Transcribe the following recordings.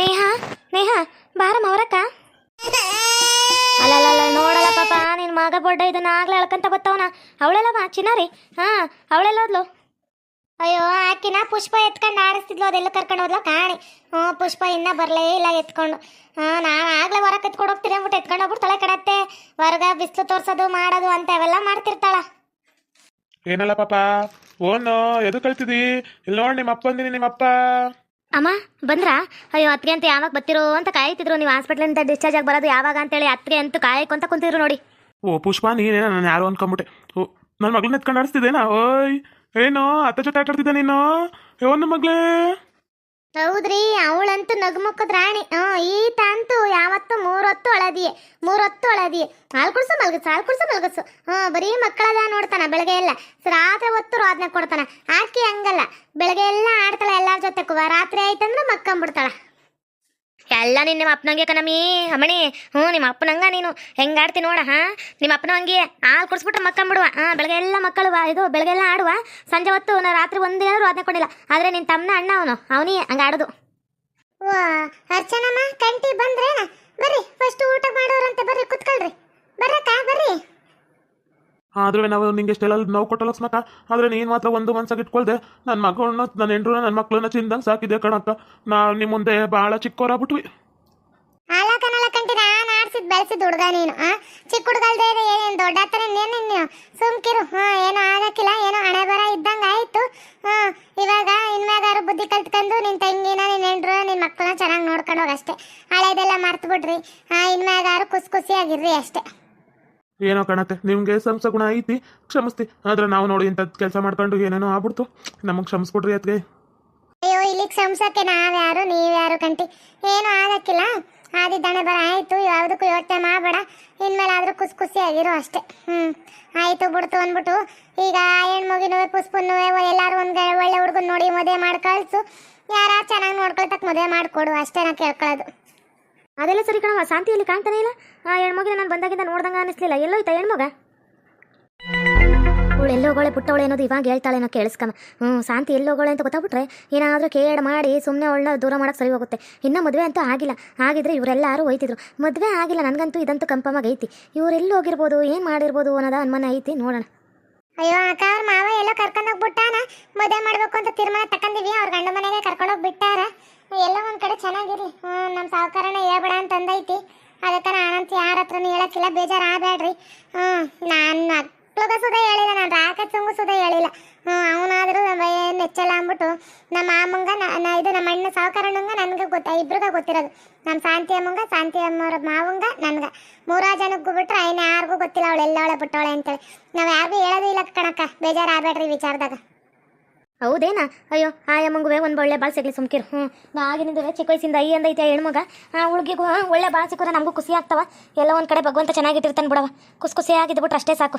ನೇಹ ನೇಹ ಬಾರಮ್ಮ ಅವರಕ್ಕ. ಅಲ್ಲಲ್ಲ ನೋಡಲ್ಲ ಪಾಪ, ನಿನ್ ಮಗ ಬೊಡ್ಡ ಇದನ್ನ ಆಗ್ಲೇ ಅಳ್ಕಂತ ಬತ್ತವನ. ಅವಳೆಲ್ಲ ಬಾ ಚಿನ್ನಾರಿ ಹಾ, ಅವಳೆಲ್ಲ ಹೋದ್ಲು. ಅಯ್ಯೋ, ಆಕಿನ ಪುಷ್ಪ ಎತ್ಕೊಂಡು ಆಡಿಸ್ತಿದ್ಲು, ಅದೆಲ್ಲ ಕರ್ಕೊಂಡು ಹೋದ್ಲು, ಕಾಣಿ. ಹ್ಞೂ, ಪುಷ್ಪ ಇನ್ನ ಬರಲೇ ಇಲ್ಲ, ಎತ್ಕೊಂಡು. ಹಾಂ ನಾನು ಆಗ್ಲೇ ಹೊರಗೆ ಎತ್ಕೊಂಡು ಹೋಗ್ತೀನಿ ಅಂದ್ಬಿಟ್ಟು ಎತ್ಕೊಂಡು ಹೋಗ್ಬಿಟ್ಟು ತಲೆ ಕಡತ್ತೆ. ಹೊರಗ ಬಿಸಿಲು ತೋರಿಸೋದು, ಮಾಡೋದು ಅಂತ ಅವೆಲ್ಲ ಮಾಡ್ತಿರ್ತಾಳ. ಏನಲ್ಲ ಪಾಪ? ಓನು ಎದು ಕಳ್ತಿದಿ ಇಲ್ಲಿ ನೋಡಿ ನಿಮ್ಮ ಅಪ್ಪ ಅಂದಿನಿ ನಿಮ್ಮಪ್ಪ ಅಮ್ಮ ಬಂದ್ರಾ? ಅಯ್ಯೋ ಅತ್ತಿಗೆ ಅಂತ ಯಾವಾಗ ಬರ್ತಿರೋ ಅಂತ ಕಾಯ್ತಿದ್ರು. ನೀವು ಹಾಸ್ಪಿಟ್ಲಿಂದ ಡಿಸ್ಚಾರ್ಜ್ ಆಗಿ ಬರೋದು ಯಾವಾಗ ಅಂತೇಳಿ ಅತ್ತಿಗೆ ಅಂತೂ ಕಾಯ್ಕೊಂತ ಕುಂತಿದ್ರು ನೋಡಿ. ಓ ಪುಷ್ಪ ನೀನೇನ ನಾನು ಯಾರು ಅನ್ಕೊಂಬಿಟ್ಟೆ. ಓ ನನ್ನ ಮಗಳನ್ನ ಎತ್ಕೊಂಡು ಆಡಿಸ್ತಿದ್ದೇನಾ? ಓಯ್ ಏನೋ ಅತ್ತ ಜೊತೆ ಆಟ ಆಡ್ತಿದ್ದೆ ನೀನು ನನ್ನ ಮಗಳೇ. ಹೌದ್ರಿ, ಅವಳಂತೂ ನಗುಮುಖದ ರಾಣಿ. ಹ್ಞೂ ಈತ ಅಂತೂ ಯಾವತ್ತು ಮೂರೊತ್ತು ಅಳದಿಯೇ, ಮೂರೊತ್ತು ಅಳದಿ ಹಾಲು ಕುಡ್ಸು, ಮಲ್ಗಸು, ಹಾಲು ಕುಡ್ಸು, ಮಲ್ಗಸು. ಹ್ಞೂ ಬರೀ ಮಕ್ಕಳದ ನೋಡ್ತಾನ, ಬೆಳಗ್ಗೆ ಎಲ್ಲ. ರಾತ್ರಿ ಹೊತ್ತು ರೋದನೆ ಕೊಡ್ತಾನ. ಆಕಿ ಹಂಗಲ್ಲ. ಬೆಳಗ್ಗೆ ಎಲ್ಲ ಆಡ್ತಾಳೆ, ಎಲ್ಲಾರ ಜೊತೆ ಕುವ. ರಾತ್ರಿ ಆಯ್ತಂದ್ರೆ ಮಕ್ಕಂಬಿಡ್ತಾಳ. ಎಲ್ಲ ನೀನು ನಿಮ್ಮ ಅಪ್ಪನಂಗೆ ಕಣಮಿ ಅಮ್ಮಣಿ ಹ್ಞೂ, ನಿಮ್ಮ ಅಪ್ಪನಂಗ ನೀನು. ಹೆಂಗಾಡ್ತಿ ನೋಡ, ಹಾಂ? ನಿಮ್ಮ ಅಪ್ಪನ ಹಂಗೆ ಹಾಲು ಕುಡಿಸ್ಬಿಟ್ರೆ ಮಕ್ಕಂಬಿಡುವ ಹಾಂ, ಬೆಳಗ್ಗೆ ಎಲ್ಲ ಮಕ್ಕಳು ಇದು ಬೆಳಗ್ಗೆ ಎಲ್ಲ ಆಡುವ. ಸಂಜೆ ಹೊತ್ತು ನಾ ರಾತ್ರಿ ಒಂದೇನಾದ್ರು ಅದನ್ನ ಕೊಡಿಲ್ಲ. ಆದರೆ ನಿನ್ನ ತಮ್ಮನ ಅಣ್ಣ ಅವನು, ಅವನಿ ಹಂಗೆ ಆಡೋದು. ಅರ್ಚನಮ್ಮ, ಕಂಟಿ ಬಂದ್ರೇನ? ಬರ್ರಿ ಫಸ್ಟ್ ಊಟ ಮಾಡೋರಂತೆ, ಬರ್ರಿ, ಕುತ್ಕೊಳ್ರಿ. ಬರ್ರಕ್ಕ, ಬರ್ರಿ. ಆದ್ರೂ ನಾವು ನಿಂಗೆ ಎಷ್ಟೆಲ್ಲ ನೋವು ಕೊಟ್ಟಲ್ಲ ಸ್ಮಕ ಆದ್ರೆ ನೀನು ಮಾತ್ರ ಒಂದು ಮನ್ಸಾಗಿ ಇಟ್ಕೊಳ್ದೆ. ನನ್ನ ಮಗಳನ್ನ ನನ್ನ ಹೆಂಡ್ರು ನನ್ನ ಮಕ್ಕಳನ್ನ ಚಿಂದಂಗೆ ಸಾಕಿದೆ ಕಣಕ್ಕ. ನಾವು ನಿಮ್ಮ ಮುಂದೆ ಭಾಳ ನಾನು ಆಡ್ಸಿದ್, ಬೆಳೆಸಿದ ಹುಡುಗ ನೀನು ಚಿಕ್ಕ ಹುಡುಗಲ್ದೇ ಏನೇನು ದೊಡ್ಡ ಹತ್ರ ನೀನು ಸುಮ್ಕಿರು, ಹಾ, ಏನೋ ಆಗಕ್ಕಿಲ್ಲ ಏನೋ ಹಣೆ ಬರ ಇದ್ದಂಗೆ ಆಯ್ತು. ಹಾ, ಇವಾಗ ಇನ್ಮ್ಯಾಗಾರು ಬುದ್ಧಿ ಕಲ್ತ್ಕೊಂಡು ನಿನ್ನ ತಂಗಿನ ನಿನ್ನ ಹೆಂಡ್ರು ನಿನ್ನ ಮಕ್ಕಳನ್ನ ಚೆನ್ನಾಗಿ ನೋಡ್ಕೊಂಡು ಹೋಗಿ ಅಷ್ಟೇ. ಹಳೇದೆಲ್ಲ ಮರ್ತು ಬಿಡ್ರಿ ಹಾ, ಇನ್ಮ್ಯಾಗಾರು ಖುಷಿ ಖುಷಿಯಾಗಿರ್ರಿ ಅಷ್ಟೇ. ಏನೋ ಕಾಣತ್ತೆ. ನಿಮಗೆ ಸಂಸ ಗುಣ ಐತಿ. ಕ್ಷಮಿಸ್ತಿ. ಆದ್ರೆ ನಾವು ನೋಡಿ ಇಂಥದ್ದು ಕೆಲಸ ಮಾಡ್ಕೊಂಡು ಏನೇನೋ ಆಗ್ಬಿಡ್ತು. ನಮಗೆ ಕ್ಷಮಿಸ್ಬಿಡ್ರಿ ಅದಕ್ಕೆ ಅಯ್ಯೋ ಇಲ್ಲಿ ಯಾರು? ನಾವ್ಯಾರು ನೀವ್ಯಾರು ಕಂಟಿ? ಏನು ಆಗಕ್ಕಿಲ್ಲ. ಆದಿದ್ದಾನೆ ಬರ, ಆಯ್ತು. ಯಾವುದಕ್ಕೂ ಯೋಚನೆ ಮಾಡಬೇಡ. ಇನ್ಮೇಲಾದ್ರೂ ಖುಷಿ ಖುಷಿಯಾಗಿರು ಅಷ್ಟೇ. ಹ್ಮ್. ಆಯ್ತು ಬಿಡ್ತು ಅಂದ್ಬಿಟ್ಟು ಈಗ ಹೆಣ್ಮಗಿನೂ ಪುಷ್ಪನ್ನೂ ಎಲ್ಲಾರು ಒಂದ್ ಒಳ್ಳೆ ಹುಡುಗನ್ ನೋಡಿ ಮದುವೆ ಮಾಡಿ ಕಳ್ಸು ಯಾರ ಚೆನ್ನಾಗಿ ನೋಡ್ಕೊಳ್ತಕ್ಕೆ ಮದುವೆ ಮಾಡಿಕೊಡು. ಅಷ್ಟೇ ನಾ ಕೇಳ್ಕೊಳ್ಳೋದು ಅದೆಲ್ಲ ಸರಿ ಕಣವ ಶಾಂತಿಯಲ್ಲಿ ಕಾಣ್ತಾನೆ ಇಲ್ಲ? ಆ ಹೆಣ್ಮಗಿನ ನಾನು ಬಂದಾಗಿಂದ ನೋಡ್ದಂಗ ಅನಿಸ್ಲಿಲ್ಲ. ಎಲ್ಲೋಯ್ತಾ ಹೆಣ್ಮಗ ಅವಳು ಎಲ್ಲೋಗೋಳೆ ಪುಟ್ಟವಳೆ ಅನ್ನೋದು ಇವಾಗ ಹೇಳ್ತಾಳೇನೋ ಕೇಳಿಸ್ಕಮ್ಮ ಹ್ಞೂ ಶಾಂತಿ ಎಲ್ಲೋಗೋಳೆ ಅಂತ ಗೊತ್ತಾಗ್ಬಿಟ್ರೆ ಏನಾದರೂ ಕೇಡ್ ಮಾಡಿ ಸುಮ್ಮನೆ ಅವಳನ್ನ ದೂರ ಮಾಡೋಕೆ ಸರಿ ಹೋಗುತ್ತೆ. ಇನ್ನೂ ಮದುವೆ ಅಂತೂ ಆಗಿಲ್ಲ. ಆಗಿದ್ರೆ ಇವರೆಲ್ಲರೂ ಹೋಯ್ತಿದ್ರು. ಮದುವೆ ಆಗಿಲ್ಲ, ನನಗಂತೂ ಇದಂತೂ ಕಂಪಮಾಗಿ ಐತಿ. ಇವರೆಲ್ಲಿ ಹೋಗಿರ್ಬೋದು, ಏನು ಮಾಡಿರ್ಬೋದು ಅನ್ನೋದ ಅನುಮಾನ ಐತಿ, ನೋಡೋಣ. ಅಯ್ಯೋ, ಅಕ್ಕ, ಅವ್ರ ಮಾವ ಎಲ್ಲೋ ಕರ್ಕೊಂಡೋಗಿ ಬಿಟ್ಟಾನ ಮದುವೆ ಮಾಡಬೇಕು ಅಂತ ತೀರ್ಮಾನ ತಕೊಂಡಿವಿ ಅವ್ರ ಗಂಡ ಮನೆಗೆ ಕರ್ಕೊಂಡೋಗಿ ಬಿಟ್ಟಾರ ಎಲ್ಲೋ ಒಂದ್ ಕಡೆ ಚೆನ್ನಾಗಿರಿ. ಹ್ಞೂ ನಮ್ಮ ಸಾವುಕಾರನ ಹೇಳ್ಬೇಡ ಅಂತ ಅಂದೈತಿ. ಅದಕ್ಕೆ ನಾನಂತ ಯಾರ ಹತ್ರನೂ ಹೇಳಕ್ಕಿಲ್ಲ ಬೇಜಾರು ಆಗಬೇಡ್ರಿ ಹ್ಞೂ ನಾನು ಮಕ್ಳಿಗೆ ಸುದ ಹೇಳಿಲ್ಲ, ನಾನು ರಾಕತ್ಸಂಗೂ ಸುದ ಹೇಳಿಲ್ಲ. ಹ್ಞೂ ಅವನಾದರೂ ಏನು ಹೆಚ್ಚಲ್ಲ ಅಂದ್ಬಿಟ್ಟು, ನಮ್ಮ ಮಾಮಂಗ ನ- ಇದು ನಮ್ಮ ಅಣ್ಣ ಸಾವುಕಾರಣ್ಣಂಗ ನನಗೆ ಗೊತ್ತ, ಇಬ್ರಿಗ ಗೊತ್ತಿರೋದು. ನಮ್ಮ ಶಾಂತಿ ಅಮ್ಮಂಗ, ಶಾಂತಿ ಅಮ್ಮವ್ರ ಮಾವಂಗ, ನನಗೆ. ಮೂರಾ ಜನಕ್ಕೂ ಬಿಟ್ರೆ ಐನ ಯಾರಿಗೂ ಗೊತ್ತಿಲ್ಲ, ಅವಳು ಎಲ್ಲವಳೆ ಬಿಟ್ಟವಳೆ ಅಂತೇಳಿ. ನಾವು ಯಾರಿಗೂ ಹೇಳೋದು ಇಲ್ಲ ಕಣಕ್ಕ ಬೇಜಾರು ಆಗ್ಬೇಡ್ರಿ ವಿಚಾರದಾಗ. ಹೌದೇನಾ? ಅಯ್ಯೋ ಆ ಯಮ್ಮಂಗುವೆ ಒಂದು ಒಳ್ಳೆ ಬಾಳ್ ಸಿಗ್ಲಿ ಸುಮ್ಕಿರು. ಹ್ಞೂ ನಾ ಆಗಿನಿಂದ ಚಿಕ್ಕ ವಯಸ್ಸಿಂದ ಐ ಅಂದೈತೆ ಹೆಣ್ಮಗ. ಆ ಹುಡುಗಿಗೂ ಒಳ್ಳೆ ಬಾಳ್ ಸಿಕ್ಕರೆ ನಮಗೂ ಖುಷಿ ಆಗ್ತಾವ. ಎಲ್ಲ ಒಂದು ಕಡೆ ಭಗವಂತ ಚೆನ್ನಾಗಿಟ್ಟಿರ್ತಾನೆ ಬಿಡವ ಖುಷಿ ಖುಷಿ ಆಗಿದ್ಬಿಟ್ರೆ ಅಷ್ಟೇ ಸಾಕು.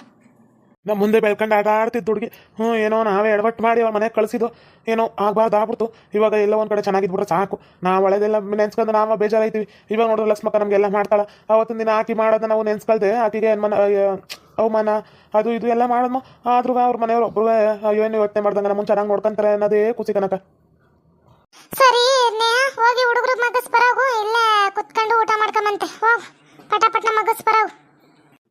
ನಮ್ಮ ಮುಂದೆ ಬೆಳ್ಕೊಂಡು ಆಟ ಆಡ್ತಿದ್ದು ಹುಡುಗಿ ಹ್ಞೂ ಏನೋ ನಾವೇ ಎಡವಟ್ಟು ಮಾಡಿ ಅವ್ರ ಮನೆಗೆ ಕಳಿಸಿದ್ದು ಏನೋ ಆಗ್ಬಾರ್ದು ಆಗ್ಬಿಡ್ತು. ಇವಾಗ ಎಲ್ಲ ಒಂದು ಕಡೆ ಚೆನ್ನಾಗಿದ್ಬಿಟ್ರೆ ಸಾಕು. ನಾವು ಒಳ್ಳೆದೆಲ್ಲ ನೆನ್ಸ್ಕೊಂಡು ನಾವು ಬೇಜಾರಾಯ್ತೀವಿ ಇವಾಗ ನೋಡಿದ್ರೆ ಲಕ್ಷ್ಮಕ್ಕ ನಮಗೆಲ್ಲ ಮಾಡ್ತಾಳೆ. ಅವತ್ತಿನ ದಿನ ಆಕಿ ಮಾಡೋದನ್ನ ನಾವು ನೆನ್ಸ್ಕೊಳ್ದೆ ಆಕಿಗೆ ಮನ ಅವಮಾನ ಅದು ಇದು ಎಲ್ಲ ಮಾಡೋದು ಆದ್ರೂ ಅವ್ರ ಮನೆಯವ್ರು ಒಬ್ರು ಅಯ್ಯೋ ಏನು ಯೋಚನೆ ಮಾಡ್ದಂಗೆ ನಮ್ಮನ್ನು ಚೆನ್ನಾಗಿ ನೋಡ್ಕೊಂತಾರೆ ಅನ್ನೋದೇ ಖುಷಿ ಕನಕ ಸರಿ ನೇಹ ಹೋಗಿ ಹುಡುಗರು ಮಗಸ್ ಬರೋಗು ಇಲ್ಲೇ ಕುತ್ಕೊಂಡು ಊಟ ಮಾಡ್ಕೊಂಬಂತೆ. ಹೋಗ್ ಪಟಾಪಟ್ನ ಮಗಸ್ ಬರೋಗು.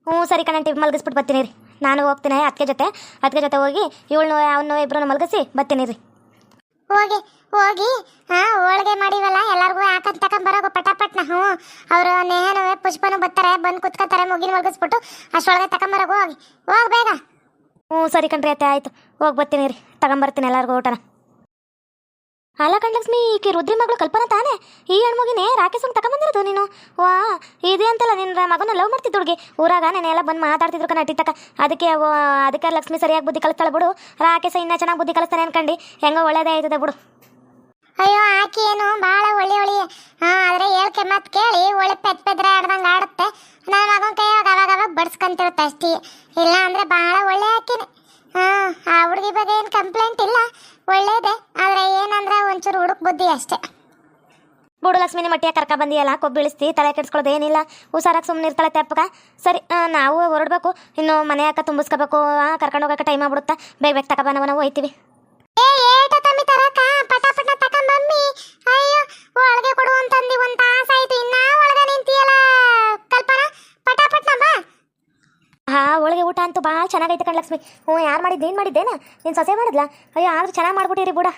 ಹ್ಞೂ ಸರಿ ಕಣಂಟಿ ಮಲಗಿಸ್ಬಿಟ್ಟು ಬರ್ತೀನಿ ರೀ ನಾನು ಹೋಗ್ತೀನಿ ಅದಕ್ಕೆ ಜೊತೆ. ಅದಕ್ಕೆ ಜೊತೆ ಹೋಗಿ ಇವಳನ್ನು ಅವನು ಇಬ್ಬರನ್ನು ಮಲಗಿಸಿ ಬರ್ತೀನಿ ರೀ ಹೋಗಿ ಹೋಗಿ ಹಾ ಹೋಳಿಗೆ ಮಾಡಿವಲ್ಲ ಎಲ್ಲರಿಗೂ ಹಾಕಂತ ತಕೊಂಬರೋಗು ಪಟಾಪಟ್ನ ಹ್ಞೂ. ಅವರು ನೇಹನು ಪುಷ್ಪನು ಬರ್ತಾರೆ ಬಂದು ಕುತ್ಕೋತಾರೆ ಮುಗಿನ ಮಲಗಿಸ್ಬಿಟ್ಟು ಅಷ್ಟೊಳಗೆ ತಕೊಂಬರೋಗು ಹೋಗಿ. ಹೋಗಿ ಬೇಗ. ಹ್ಞೂ ಸರಿ ಕಣ್ರಿ ಅತ್ತೆ ಆಯಿತು. ಹೋಗಿ ಬರ್ತೀನಿ ರೀ ತಗೊಂಬರ್ತೀನಿ ಎಲ್ಲರಿಗೂ ಊಟನ. ಅಲ್ಲ ಕಣ್ಲಕ್ಷ್ಮಿ ಈಕೆ ರುದ್ರಿ ಮಗಳು ಕಲ್ಪನಾ ತಾನೇ? ಈ ಹೆಣ್ಮಗಿನೇ ರಾಕೇಶ್ ಅಂತ ತಗೊಂಬಂದಿರೋದು ನೀನು? ವಾ, ಇದೆ ಅಂತಲ್ಲ ನಿನ್ನ ಮಗನ ಲವ್ ಮಾಡ್ತಿದ್ದು ಹುಡುಗಿ. ಊರಾಗ ನೆನೆಲ್ಲ ಬಂದು ಮಾತಾಡ್ತಿದ್ರು ಕಣ ತಕ ಅದಕ್ಕೆ ಅದಕ್ಕೆ ಲಕ್ಷ್ಮಿ ಸರಿಯಾಗಿ ಬುದ್ಧಿ ಕಲಿಸ್ತಾಳೆ ಬಿಡು. ರಾಕೇಶ ಇನ್ನೂ ಚೆನ್ನಾಗಿ ಬುದ್ಧಿ ಕಲಿಸ್ತಾನೆ ಅನ್ಕಂಡು. ಹೆಂಗೋ ಒಳ್ಳೇದೇ ಆಯ್ತದೆ ಬಿಡು. ಅಯ್ಯೋ, ಆಕಿ ಏನು ಭಾಳ ಒಳ್ಳೆ ಒಳ್ಳೆ. ಹಾಂ, ಆದರೆ ಹೇಳ್ಕೆ ಮತ್ತೆ ಕೇಳಿ, ಒಳ್ಳೆ ಪೆದ್ ಪೆದ್ರೆ ಆಡ್ದಂಗೆ ಆಡುತ್ತೆ. ನನ್ನ ಮಗನ ಕೈಯಾಗ ಅವಾಗ ಅವಾಗ ಬಡ್ಸ್ಕೊಂತಿರುತ್ತೆ ಅಷ್ಟೇ. ಇಲ್ಲ ಅಂದರೆ ಭಾಳ ಒಳ್ಳೆ ಆಕಿನೇ. ಹಾ ಆ ಹುಡುಗಿ ಬಗ್ಗೆ ಏನು ಕಂಪ್ಲೇಂಟ್ ಇಲ್ಲ. ಒಳ್ಳೇದೆ. ಆದರೆ ಏನಂದ್ರೆ ಒಂಚೂರು ಹುಡುಕ್ ಬುದ್ಧಿ ಅಷ್ಟೇ. ಬುಡು ಲಕ್ಷ್ಮಿನಿ ಮಟ್ಟಿಯ ಕರ್ಕ ಬಂದಿಯಲ್ಲ ಕೊಬ್ಬಿಳಿಸ್ತಿ ತಲೆ ಕೆಡ್ಸ್ಕೊಳ್ಳೋದು ಏನಿಲ್ಲ. ಹುಷಾರಾಗಿ ಸುಮ್ಮನೆ ಇರ್ತಾಳೆ ತೆಪ್ಪಗ. ಸರಿ ಆ, ನಾವು ಹೊರಡ್ಬೇಕು. ಇನ್ನು ಮನೆ ಅಕ್ಕ ತುಂಬಿಸ್ಕೋಬೇಕು. ಕರ್ಕೊಂಡು ಹೋಗೋಕೆ ಟೈಮ್ ಆಗ್ಬಿಡುತ್ತೆ? ಬೇಗ ಬೇಗ ತಗೊಬ ನಾವು ಹೋಯ್ತೀವಿ. ಏ ಏಟ ತಮ್ಮಿ ತರಕ. ಪಟ ಪಟ ತಕ ಮಮ್ಮಿ. ಅಯ್ಯೋ ಒಳಗೆ ಕೊಡು ಅಂತಂದಿ ಒಂದು ತಾಸಾಯ್ತು. ಚೆನ್ನಾಗೈತೆ ಕಣ್ಲಕ್ಷ್ಮಿ ಹ್ಞೂ, ಯಾರು ಮಾಡಿದ್ದು ಏನು ಮಾಡಿದ್ದೇನ? ನೀನು ಸೊಸೆ ಮಾಡಿದ್ಲಾ? ಅಯ್ಯೋ, ಆದರೂ ಚೆನ್ನಾಗಿ ಮಾಡ್ಬಿಟ್ಟಿರಿ ಬುಡ.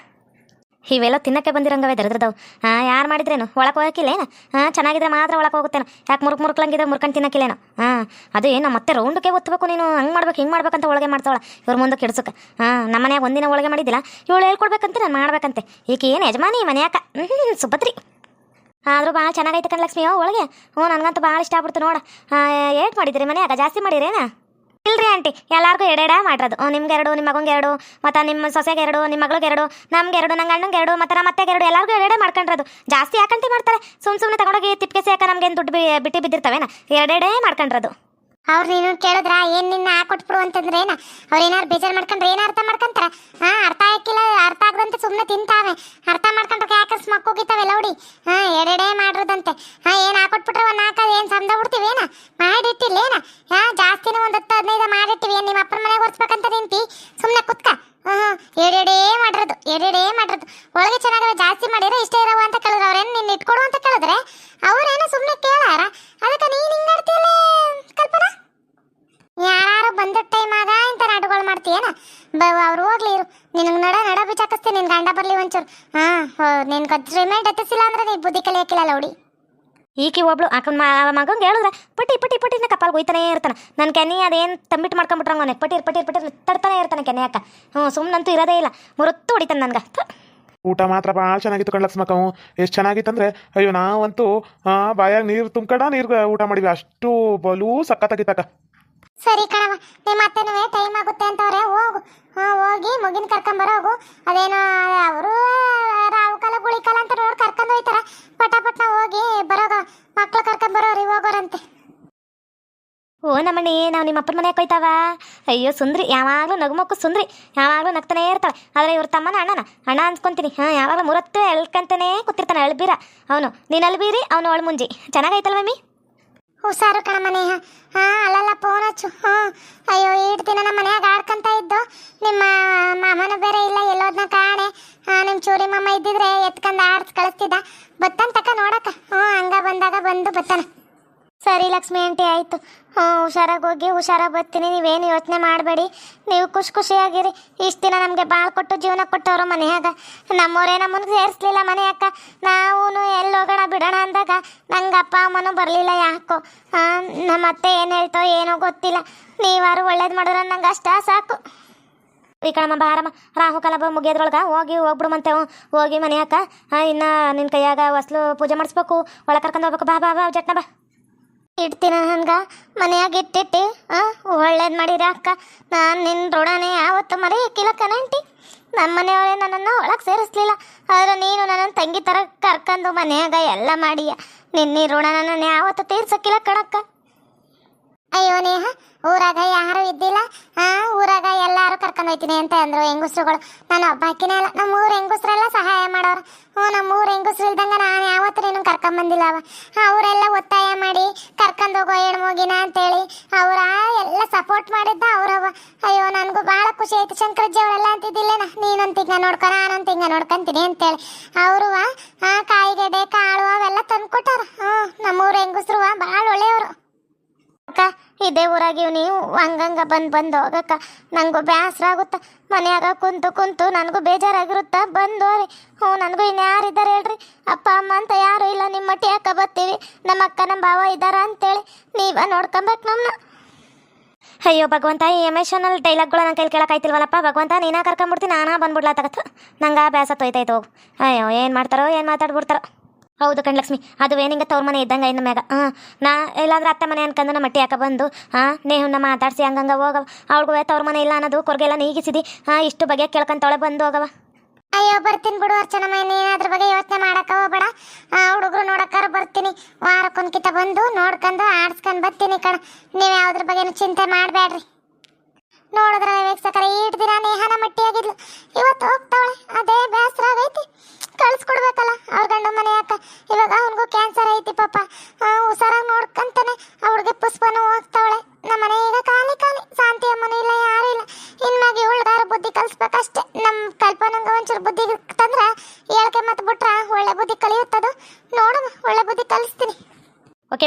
ಇವೆಲ್ಲ ತಿನ್ನಕ್ಕೆ ಬಂದಿರಂಗವೇ ದರಿದ್ರದವು. ಹಾಂ ಯಾರು ಮಾಡಿದ್ರೇನು? ಒಳಗೆ ಹೋಗಕ್ಕಿಲ್ಲೇನು? ಹಾಂ ಚೆನ್ನಾಗಿದ್ರೆ ಮಾತ್ರ ಒಳಕ್ಕೆ ಹೋಗುತ್ತೇನು. ಯಾಕೆ ಮುರುಕ್ ಮುರುಕ್ಲಂಗಿದ್ರೆ ಮುರ್ಕೊಂಡು ತಿನ್ನಕ್ಕಿಲ್ಲೇನು? ಹಾಂ ಅದು ಏನು, ಮತ್ತೆ ರೌಂಡಕ್ಕೆ ಒತ್ತಬೇಕು ನೀನು? ಹಂಗೆ ಮಾಡ್ಬೇಕು, ಹಿಂಗೆ ಮಾಡ್ಬೇಕಂತ ಒಳಗೆ ಮಾಡ್ತಾವಳ. ಇವ್ರ ಮುಂದೆ ಕೆಡ್ಸಕ್ಕೆ. ಹಾಂ ನಮ್ಮ ಮನ್ಯಾಗ ಒಂದಿನ ಒಳಗೆ ಮಾಡಿದ್ದಿಲ್ಲ. ಇವಳು ಹೇಳ್ಕೊಡ್ಬೇಕಂತ ನಾನು ಮಾಡ್ಬೇಕಂತೆ. ಈಕೆ ಏನು ಯಜಮಾನಿ ಮನೆಯಾಕ? ಸುಭದ್ರಿ. ಆದರೂ ಭಾಳ ಚೆನ್ನಾಗೈತೆ ಕಣ್ಲಕ್ಷ್ಮಿ ಅವ್ ಒಳಗೆ. ಹ್ಞೂ, ನನಗಂತೂ ಭಾಳ ಇಷ್ಟ ಆಗ್ಬಿಡ್ತು ನೋಡ. ಏಟ್ ಮಾಡಿದ್ರಿ ಮನೆಯಾಗ? ಜಾಸ್ತಿ ಮಾಡಿರೇನಾ ಇಲ್ರಿ ಆಂಟಿ, ಎಲ್ಲಾರ್ಗು ಎರಡೆಡ ಮಾಡಿರೋದು. ನಿಮ್ಗೆ ಎರಡು ನಿಮ್ಮ ಮಗಂಗೆ ಎರಡು, ಮತ್ತು ನಿಮ್ಮ ಸೊಸೆಗೆ ಎರಡು ನಿಮ್ಮ ಮಗಳಿಗೆ ಎರಡು, ನಮ್ಗೆ ಎರಡು, ನಂಗೆ ಅಣ್ಣಂಗೆ ಎರಡು, ಮತ್ತು ನಮ್ಮ ಮತ್ತೆ ಎರಡು, ಎಲ್ಲರಿಗೂ ಎರಡೆಡೆ ಮಾಡ್ಕೊಂಡ್ರದು. ಜಾಸ್ತಿ ಯಾಕಂತ ಮಾಡ್ತಾರೆ? ಸುಮ್ ಸುಮ್ಮನೆ ತಗೊಂಡೋಗಿ ತಿಪ್ಕೆ ಸೇಕ ನಮ್ಗೇನು ದುಡ್ಡು ಬಿಟ್ಟು ಬಿದ್ದಿರ್ತವೇನ? ಎರಡೆರಡೇ ಮಾಡ್ಕೊಂಡ್ರದು. ಅವ್ರು ನೀನು ಕೇಳಿದ್ರ, ಏನ್ ನಿನ್ನ ಹಾಕೊಟ್ಬಿಡು ಅಂತಂದ್ರೆ ಏನ? ಅವ್ರ ಏನಾರು ಬೇಜಾರ್ ಮಾಡ್ಕೊಂಡ್ರೆ ಏನ ಅರ್ಥ ಮಾಡ್ಕೊಂತಾರ? ಹಾ, ಅರ್ಥ ಆಕಿಲ್ಲ ಅರ್ಥ ಆಗದಂತೆ ಸುಮ್ನೆ ತಿಂತಾವೆ. ಅರ್ಥ ಮಾಡ್ಕೊಂಡ್ರೆ ಯಾಕೆ ಮಕ್ಕೋಗಿತಾವೆ ಲೌಡಿ? ಹಾ ಎರಡೇ ಮಾಡ್ರದಂತೆ. ಹಾ, ಏನ್ ಹಾಕೊಟ್ಬಿಟ್ರೆ ಒಂದ್ ನಾಲ್ಕು ಏನ್ ಸಂದ ಬಿಡ್ತೀವಿ ಏನ ಮಾಡಿಟ್ಟಿಲ್ಲ ಏನ ಹಾ ಜಾಸ್ತಿನ ಒಂದು ಹತ್ತು ಹದಿನೈದು ಮಾಡಿಟ್ಟಿವಿ ನಿಮ್ಮ ಅಪ್ಪನ ಮನೆಗೆ ಹೊರಿಸ್ಬೇಕಂತ ನಿಂತಿ ಸುಮ್ಮನೆ ಕುತ್ಕ. ಹ್ಞೂ ಎರಡೇ ಮಾಡಿರೋದು ಎರಡೇ ಮಾಡಿರೋದು. ಒಳಗೆ ಚೆನ್ನಾಗಿರೋ ಜಾಸ್ತಿ ಮಾಡಿದ್ರೆ ಇಷ್ಟೇ ಇರೋ ಅಂತ ಕೇಳಿದ್ರೆ. ಅವ್ರೇನು ನಿನ್ನ ಇಟ್ಕೊಡು ಅಂತ ಕೇಳಿದ್ರೆ ಅವ್ರೇನು ಸುಮ್ಮನೆ ಕೇಳಾರ ಅದಕ್ಕೆ ನೀನ್ ಹಿಂಗಾಡ್ತಿಲ್ಲ ಕಲ್ಪನಾ? ಯಾರು ಬಂದ ಆಗ ಇಂಥ ನಾಟಕಗಳು ಮಾಡ್ತೀಯೇನ? ಬ, ಅವ್ರು ಹೋಗ್ಲಿ ಇರು. ನಿನಗೆ ನಡ ನಡ ಬಿಚ್ಚಾಕಿಸ್ತೀನಿ ನಿನ್ನ ಗಂಡ ಬರಲಿ ಒಂಚೂರು. ಹಾ ನಿನ್ಗೆ ರಿಮೈಂಡ್ ಎತ್ತಿಸಿಲ್ಲ ಅಂದ್ರೆ ನೀ ಬುದ್ಧಿ ಕಲಿಯಕ್ಕಿಲ್ಲ ಲೌಡಿ. ಈಕಿ ಒಬ್ಳು ಅಕ್ಕನ ಮಗಂಗೆ ಹೇಳಿದ್ರೆ ಪಟ್ಟಿ ಪಟ್ಟಿ ಪಟ್ಟಿನ ಕಪಾಲ್ ಹೋಯ್ತಾನೆ ಇರ್ತಾನೆ. ನನ್ನ ಕೆನಿ ಅದೇನು ತಂಬಿಟ್ಟು ಮಾಡ್ಕೊಂಬಿಟ್ರಂಗವನೆ ಪಟ್ಟಿರ್ ಪಟ್ಟಿರ್ ಪಟ್ಟಿರ್ ತಡ್ತಾನೆ ಇರ್ತಾನೆ ಕೆನೆ ಅಕ್ಕ. ಹ್ಞೂ ಸುಮ್ಮನಂತೂ ಇರೋದೇ ಇಲ್ಲ. ಮುರತ್ತು ಹೊಡಿತಾನೆ ನನಗೆ. ಊಟ ಮಾತ್ರ ಭಾಳ ಚೆನ್ನಾಗಿತ್ತು ಕಣ್ಲಕ್ಷ್ಮಕ್ಕ ಹ್ಞೂ. ಎಷ್ಟು ಚೆನ್ನಾಗಿತ್ತಂದ್ರೆ ಅಯ್ಯೋ ನಾವಂತೂ ಬಾಯಾಗ ನೀರು ತುಂಬ್ಕಡ ನೀರು ಊಟ ಮಾಡಿವಿ ಅಷ್ಟು ಬಲೂ ಸಕ್ಕತ್ತಾಗಿತ್ತಕ್ಕ ಸರಿ ಕಣವ ನಿಮ್ಮ ಅತ್ತೆನೂ ಟೈಮ್ ಆಗುತ್ತೆ ಅಂತವ್ರೆ ಹೋಗು. ಹಾ ಹೋಗಿ ಮಗಿನ ಕರ್ಕೊಂಬರೋಗು ಹೋಗು ಅದೇನೋ ಅವರು ರಾವು ಕಾಲ ಗುಳಿ ಕಾಲ ಅಂತ ನೋಡಿ ಕರ್ಕೊಂಡು ಹೋಯ್ತಾರ ಪಟ ಪಟ್ನ ಹೋಗಿ ಬರೋಗ ಮಕ್ಳು ಕರ್ಕೊಂಬರೋರಿ ಹೋಗೋರಂತೆ ನಮ್ಮಣ್ಣಿ ನಾವು ನಿಮ್ಮ ಅಪ್ಪನ ಮನೆಗೆ ಕೊಯ್ತಾವ ಅಯ್ಯೋ, ಸುಂದ್ರಿ. ಯಾವಾಗಲೂ ನಗುಮಕ್ಕು ಸುಂದ್ರಿ. ಯಾವಾಗಲೂ ನಗ್ತಾನೆ ಇರ್ತಾಳೆ. ಆದರೆ ಇವ್ರ ತಮ್ಮನ ಅಣ್ಣನ. ಅಣ್ಣ ಅನ್ಸ್ಕೊಂತೀನಿ. ಹಾಂ, ಯಾವಾಗಲೂ ಮುರತ್ತು ಎಳ್ಕಂತಾನೆ ಕೂತಿರ್ತಾನೆ ಅಳ್ಬೀರ. ಅವನು, ನೀನು ಅಳ್ಬೀರಿ, ಅವನು ಅವಳು ಮುಂಜಿ. ಚೆನ್ನಾಗೈತಲ್ಲ ಮಮ್ಮಿ? ಹುಷಾರು ಕಣ ಮನೆ ಹಾ, ಅಲ್ಲಲ್ಲ ಫೋನ್ ಹಚ್ಚು. ಹ್ಞೂ ಅಯ್ಯೋ ಇಷ್ಟು ದಿನ ನಮ್ಮ ಮನ್ಯಾಗ ಆಡ್ಕೊಂತ ಇದ್ದು, ನಿಮ್ಮ ಮಾಮನ ಬೇರೆ ಇಲ್ಲ, ಎಲ್ಲೋದ್ನ ಕಾಣೆ. ನಿಮ್ಮ ಚೂರಿ ಮಾಮ ಇದ್ದಿದ್ರೆ ಎತ್ಕೊಂಡು ಆಡ್ಸಿ ಕಳಿಸ್ತಿದ್ದ. ಬತ್ತನ್ ತಕ ನೋಡಕ್ಕ ಹ್ಞೂ ಹಂಗ ಬಂದಾಗ ಬಂದು ಬತ್ತಾನ. ಸರಿ ಲಕ್ಷ್ಮಿ ಆಂಟಿ, ಆಯಿತು. ಹ್ಞೂ, ಹುಷಾರಾಗಿ ಹೋಗಿ, ಹುಷಾರಾಗಿ ಬರ್ತೀನಿ. ನೀವೇನು ಯೋಚನೆ ಮಾಡಬೇಡಿ. ನೀವು ಖುಷಿ ಖುಷಿಯಾಗಿರಿ. ಇಷ್ಟು ದಿನ ನಮಗೆ ಭಾಳ ಕೊಟ್ಟು ಜೀವನ ಕೊಟ್ಟವರು ಮನೆಯಾಗ. ನಮ್ಮವರೇ ನಮ್ಮನ್ನು ಸೇರಿಸ್ಲಿಲ್ಲ ಅಕ್ಕ. ನಾವು ಎಲ್ಲಿ ಹೋಗೋಣ ಬಿಡೋಣ ಅಂದಾಗ ನಂಗೆ ಅಪ್ಪ, ಅಮ್ಮನೂ ಬರಲಿಲ್ಲ ಯಾಕೋ. ನಮ್ಮ ಅತ್ತೆ ಏನು ಹೇಳ್ತೋ ಏನೋ ಗೊತ್ತಿಲ್ಲ. ನೀವಾರು ಒಳ್ಳೇದು ಮಾಡಿದ್ರೆ ನಂಗೆ ಅಷ್ಟ ಸಾಕು. ಈ ಕಣಮ್ಮ, ಬಾರಮ್ಮ. ರಾಹು ಕಲಬ ಮುಗಿಯೋದ್ರೊಳಗೆ ಹೋಗಿ ಹೋಗ್ಬಿಡುಮಂತೆ ಹೋಗಿ ಮನೆಯಾಕ ಇನ್ನು ನಿನ್ನ ಕೈಯಾಗ ಹೊಸ್ಲು ಪೂಜೆ ಮಾಡಿಸ್ಬೇಕು. ಒಳಗೆ ಕರ್ಕೊಂಡು ಹೋಗ್ಬೇಕು. ಬಾ ಬಾ ಬಾ, ಜಟ್ನ ಬಾ. ಇಡ್ತೀನ ಹಂಗ? ಮನೆಯಾಗ ಇಟ್ಟಿಟ್ಟು ಹಾಂ ಒಳ್ಳೇದು ಮಾಡಿರ ಅಕ್ಕ. ನಾನು ನಿನ್ನ ಋಣನೇ ಯಾವತ್ತು ಮರೆಯಕ್ಕಿಲ್ಲ ಕಣಂಟಿ ನಮ್ಮ ಮನೆಯವರೇ ನನ್ನನ್ನು ಒಳಗೆ ಸೇರಿಸ್ಲಿಲ್ಲ. ಆದ್ರೆ ನೀನು ನನ್ನ ತಂಗಿ ಥರ ಕರ್ಕೊಂಡು ಮನೆಯಾಗ ಎಲ್ಲ ಮಾಡಿಯ. ನಿನ್ನ ಋಣ ನನ್ನನ್ನು ಯಾವತ್ತು ತೀರ್ಸಕ್ಕಿಲ್ಲ ಕಣಕ್ಕ. ಅಯ್ಯೋ ನೇಹ, ಊರಾಗ ಯಾರು ಇದ್ದಿಲ್ಲ. ಹಾ ಊರಾಗ ಎಲ್ಲಾರು ಕರ್ಕೊಂಡು ಹೋಯ್ತೀನಿ ಅಂತ ಅಂದ್ರು ಹೆಂಗುಸ್ರುಗಳು. ನಾನು ಒಬ್ಬಾಕಿನೇ ಅಲ್ಲ, ನಮ್ಮ ಊರ ಹೆಂಗಸ್ರೆಲ್ಲ ಸಹಾಯ ಮಾಡೋರು. ಹ್ಞೂ, ನಮ್ಮ ಊರ ಹೆಂಗಸ್ರು ಇಲ್ದಂಗ ನಾನು ಯಾವತ್ತೂ ನೀನು ಕರ್ಕೊಂಡ್ ಬಂದಿಲ್ಲ ಅವ. ಅವರೆಲ್ಲ ಒತ್ತಾಯ ಮಾಡಿ ಕರ್ಕೊಂಡು ಹೋಗೋ ಹೆಣ್ಮಗಿನ ಅಂತೇಳಿ ಅವರ ಎಲ್ಲ ಸಪೋರ್ಟ್ ಮಾಡಿದ್ದ ಅವ್ರವ. ಅಯ್ಯೋ, ನನಗೂ ಭಾಳ ಖುಷಿ ಆಯ್ತು. ಶಂಕರಜ್ಜಿ ಅವರೆಲ್ಲ ಅಂತಿದ್ದಿಲ್ಲೇನ? ನೀನಂತ ತಿಂಗ ನೋಡ್ಕೊ, ನಾನಂತ ಹಿಂಗ ನೋಡ್ಕೊಂತೀನಿ ಅಂತೇಳಿ. ಅವರು ಕಾಯಿಗೆಡೆ ಕಾಳು ಅವೆಲ್ಲ ತಂದ್ಕೊಟ್ಟಾರ. ಹ್ಞೂ ನಮ್ಮೂರ ಹೆಂಗಸ್ರು ಭಾಳ ಇದೇ ಊರಾಗಿವ್ ನೀವು ಹಂಗಂಗ ಬಂದು ಬಂದು ಹೋಗಕ್ಕ. ನನಗೂ ಬೇಸರ ಆಗುತ್ತ. ಮನ್ಯಾಗ ಕುಂತು ಕುಂತು ನನಗೂ ಬೇಜಾರಾಗಿರುತ್ತ. ಬಂದು ಹೋರಿ ಹ್ಞೂ, ನನಗೂ ಇನ್ನು ಯಾರಿದ್ದಾರೆ ಹೇಳ್ರಿ. ಅಪ್ಪ, ಅಮ್ಮ ಅಂತ ಯಾರು ಇಲ್ಲ. ನಿಮ್ಮ ಮಟ್ಟಿ ಅಕ್ಕ ಬರ್ತೀವಿ? ನಮ್ಮ ಅಕ್ಕ ನಮ್ಮ ಭಾವ ಇದ್ದಾರ ಅಂತೇಳಿ ನೀವ ನೋಡ್ಕೊಬೇಕು ನಮ್ಮನ್ನ ಅಯ್ಯೋ, ಭಗವಂತ, ಈ ಎಮೋಷನಲ್ ಡೈಲಾಗ್ಗಳು ನನ್ನ ಕೈಲಿ ಕೇಳಕ್ಕಾಯ್ತಿಲ್ವಲ್ಲಪ್ಪ ಭಗವಂತ, ನೀನಾ ಕರ್ಕೊಂಬಿಡ್ತೀನಿ ನಾನಾ ಬಂದ್ಬಿಡ್ಲಾ ತಗತ್ತು ನಂಗೆ ಬೇಸ ತೊಯ್ತೈತೆ ಹೋಗು. ಅಯ್ಯೋ, ಏನು ಮಾಡ್ತಾರೋ, ಏನು ಮಾತಾಡ್ಬಿಡ್ತಾರೋ. ಹೌದು ಕಣ್ಲಕ್ಷ್ಮಿ ಅದು ಏನಿಂಗ ತವ್ರ ಮನೆ ಇದ್ದಂಗೆ ಇನ್ನು ಮ್ಯಾಗ. ಹಾಂ, ನಾ ಇಲ್ಲಾಂದ್ರೆ ಅತ್ತ ಮನೆ ಅನ್ಕಂದು ನಮ್ಮ ಮಟ್ಟಿ ಯಾಕ ಬಂದು, ಹಾಂ ನೇಹನ್ನ ಮಾತಾಡ್ಸಿ ಹಂಗಂಗೆ ಹೋಗವ. ಅವ್ಳಿಗೂ ತವ್ರ ಮನೆ ಇಲ್ಲ ಅನ್ನೋದು ಕೊರ್ಗೆಲ್ಲ ನೀಗಿಸಿದಿ. ಹಾಂ, ಇಷ್ಟು ಬಗೆ ಕೇಳ್ಕೊಂತವಳೆ ಬಂದು ಹೋಗವ. ಅಯ್ಯೋ, ಬರ್ತೀನಿ ಬಿಡು ಅರ್ಚನಮ್ಮ ಅದ್ರ ಬಗ್ಗೆ ಯೋಚನೆ ಮಾಡಕ್ಕ ಹೋಗ್ಬೇಡ. ಹುಡುಗರು ನೋಡಕ್ಕಾರ ಬರ್ತೀನಿ. ವಾರಕ್ಕೊಂದ್ಕಿತ ಬಂದು ನೋಡ್ಕೊಂಡು ಆಡ್ಸ್ಕೊಂಡು ಬರ್ತೀನಿ ಕಣ. ನೀವು ಯಾವ್ದ್ರ ಬಗ್ಗೆನೂ ಚಿಂತೆ ಮಾಡಬೇಡ್ರಿ ನೋಡಿದ್ರೆ ವೀಕ್ಷಕರ ಈಟ್ ದಿನ ನೇಹನ ಮಟ್ಟಿಯಾಗಿದ್ಲು. ಇವತ್ತು ಹೋಗ್ತಾವಳೆ, ಅದೇ ಬೇಸರ ಆಗೈತಿ. ಕಳ್ಸ್ಕೊಡ್ಬೇಕಲ್ಲ ಅವ್ರ ಗಂಡ ಮನೆ ಅಕ್ಕ ಇವಾಗ ಅವನಿಗೂ ಕ್ಯಾನ್ಸರ್ ಐತಿ ಪಾಪ. ಹುಷಾರಾಗಿ ನೋಡ್ಕಂತಾನೆ. ಅವ್ರಿಗೆ ಪುಷ್ಪನು ಹೋಗ್ತಾವಳೆ. ನಮ್ಮ ಮನೆ ಈಗ ಖಾಲಿ ಖಾಲಿ. ಶಾಂತಿ ಅಮ್ಮನೂ ಇಲ್ಲ, ಯಾರು ಇಲ್ಲ ಇನ್ನಾಗಿ ಉಳ್ದಾರ ಬುದ್ಧಿ ಕಲಿಸ್ಬೇಕಷ್ಟೇ ನಮ್ಮ ಕಲ್ಪನಂಗ ಒಂಚೂರು ಬುದ್ಧಿ ತಂದ್ರ ಹೇಳ್ಕೆ ಮತ್ತೆ ಬಿಟ್ರ ಒಳ್ಳೆ ಬುದ್ಧಿ ಕಲಿಯುತ್ತದು ನೋಡಮ್ಮ ಒಳ್ಳೆ ಬುದ್ಧಿ ಕಲಿಸ್ತೀನಿ ಓಕೆ